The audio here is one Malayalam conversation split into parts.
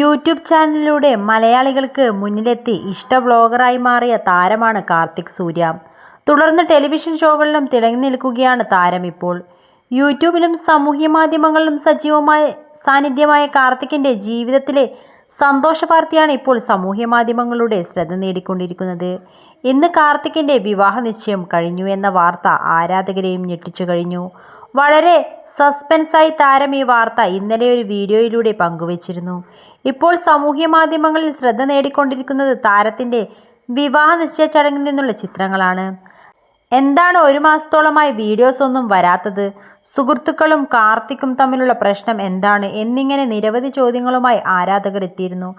യൂട്യൂബ് ചാനലിലൂടെ മലയാളികൾക്ക് മുന്നിലെത്തി ഇഷ്ട ബ്ലോഗറായി മാറിയ താരമാണ് കാർത്തിക് സൂര്യ. തുടർന്ന് ടെലിവിഷൻ ഷോകളിലും തിളങ്ങി നിൽക്കുകയാണ് താരം ഇപ്പോൾ. യൂട്യൂബിലും സാമൂഹ്യ മാധ്യമങ്ങളിലും സജീവമായ സാന്നിധ്യമായ കാർത്തിക്കിന്റെ ജീവിതത്തിലെ സന്തോഷ വാർത്തയാണ് ഇപ്പോൾ സാമൂഹ്യ മാധ്യമങ്ങളുടെ ശ്രദ്ധ നേടിക്കൊണ്ടിരിക്കുന്നത്. ഇന്ന് കാർത്തിക്കിന്റെ വിവാഹ നിശ്ചയം കഴിഞ്ഞു എന്ന വാർത്ത ആരാധകരെയും ഞെട്ടിച്ചു കഴിഞ്ഞു. വളരെ സസ്പെൻസായി താരം ഈ വാർത്ത ഇന്നലെ ഒരു വീഡിയോയിലൂടെ പങ്കുവച്ചിരുന്നു. ഇപ്പോൾ സാമൂഹ്യ മാധ്യമങ്ങളിൽ ശ്രദ്ധ നേടിക്കൊണ്ടിരിക്കുന്നത് താരത്തിന്റെ വിവാഹ നിശ്ചയ ചടങ്ങിൽ നിന്നുള്ള ചിത്രങ്ങളാണ്. എന്താണ് ഒരു മാസത്തോളമായി വീഡിയോസ് ഒന്നും വരാത്തത്? സുഹൃത്തുക്കളും കാർത്തിക്കും തമ്മിലുള്ള പ്രശ്നം എന്താണ്? എന്നിങ്ങനെ നിരവധി ചോദ്യങ്ങളുമായി ആരാധകർ എത്തിയിരുന്നു.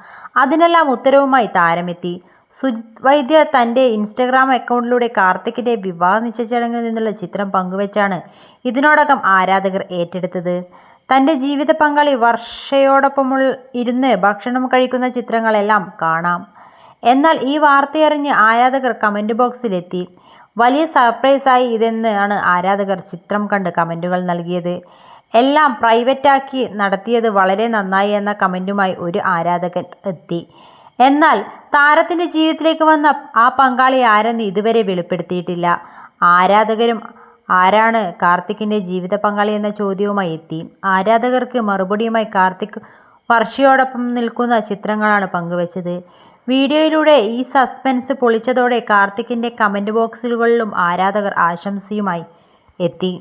അതിനെല്ലാം ഉത്തരവുമായി താരമെത്തി. സുജിത് വൈദ്യ തന്റെ ഇൻസ്റ്റഗ്രാം അക്കൗണ്ടിലൂടെ കാർത്തിക്കിന്റെ വിവാഹ നിശ്ചയചടങ്ങിൽ നിന്നുള്ള ചിത്രം പങ്കുവച്ചാണ് ഇതിനോടകം ആരാധകർ ഏറ്റെടുത്തത്. തന്റെ ജീവിത പങ്കാളി വർഷയോടൊപ്പമുള്ള ഇരുന്ന് ഭക്ഷണം കഴിക്കുന്ന ചിത്രങ്ങളെല്ലാം കാണാം. എന്നാൽ ഈ വാർത്തയറിഞ്ഞ് ആരാധകർ കമന്റ് ബോക്സിലെത്തി വലിയ സർപ്രൈസായി ഇതെന്നാണ് ആരാധകർ ചിത്രം കണ്ട് കമന്റുകൾ നൽകിയത്. എല്ലാം പ്രൈവറ്റാക്കി നടത്തിയത് വളരെ നന്നായി എന്ന കമന്റുമായി ഒരു ആരാധകൻ എത്തി. എന്നാൽ താരത്തിന്റെ ജീവിതത്തിലേക്ക് വന്ന ആ പങ്കാളി ആരെന്ന് ഇതുവരെ വെളിപ്പെടുത്തിയിട്ടില്ല. ആരാധകരും ആരാണ് കാർത്തിക്കിന്റെ ജീവിത പങ്കാളി എന്ന ചോദ്യവുമായി എത്തി. ആരാധകർക്ക് മറുപടിയുമായി കാർത്തിക് വർഷയോടൊപ്പം നിൽക്കുന്ന ചിത്രങ്ങളാണ് പങ്കുവച്ചത്. വീഡിയോയിലൂടെ ഈ സസ്പെൻസ് പൊളിച്ചതോടെ കാർത്തിക്കിന്റെ കമന്റ് ബോക്സുകളിലും ആരാധകർ ആശംസയുമായി എത്തി.